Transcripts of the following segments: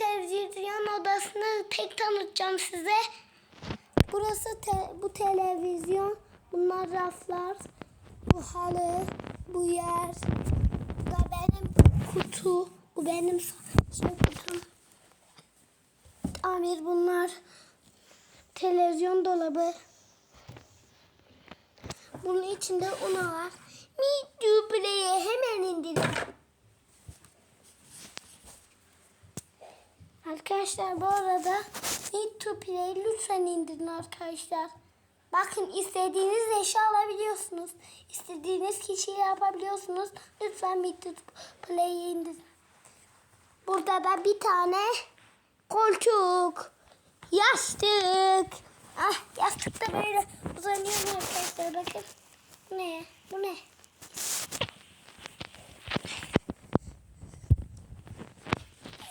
televizyon odasını tek tanıtacağım size. Burası te- bu televizyon. Bunlar raflar. Bu halı. Bu yer. Bu da benim kutu. Bu benim şey kutum. Amir bunlar. Televizyon dolabı. Bunun içinde una var. To play'e hemen indirin. Arkadaşlar bu arada Need to Play lütfen indirin arkadaşlar. Bakın istediğiniz eşya alabiliyorsunuz. İstediğiniz kişiyle yapabiliyorsunuz. Lütfen Need to Play'i indirin. Burada da bir tane koltuk, yastık. Ah yastık da böyle uzanıyor arkadaşlar bakın. Bu ne? Bu ne?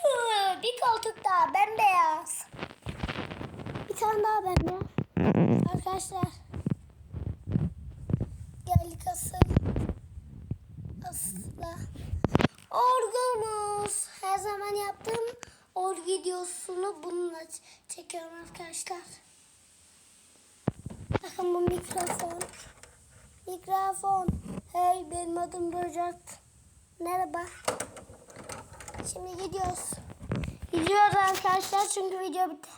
Hı, Bir koltuk daha bembeyaz. Bir tane daha bembeyaz. Arkadaşlar. Geldik asıl. Asla. Orgumuz. Her zaman yaptığım org videosunu bununla çekiyorum arkadaşlar. Bakın bu mikrofon. Mikrofon. Hey benim adım Rojat. Merhaba. Şimdi gidiyoruz. Gidiyoruz arkadaşlar çünkü video bitti.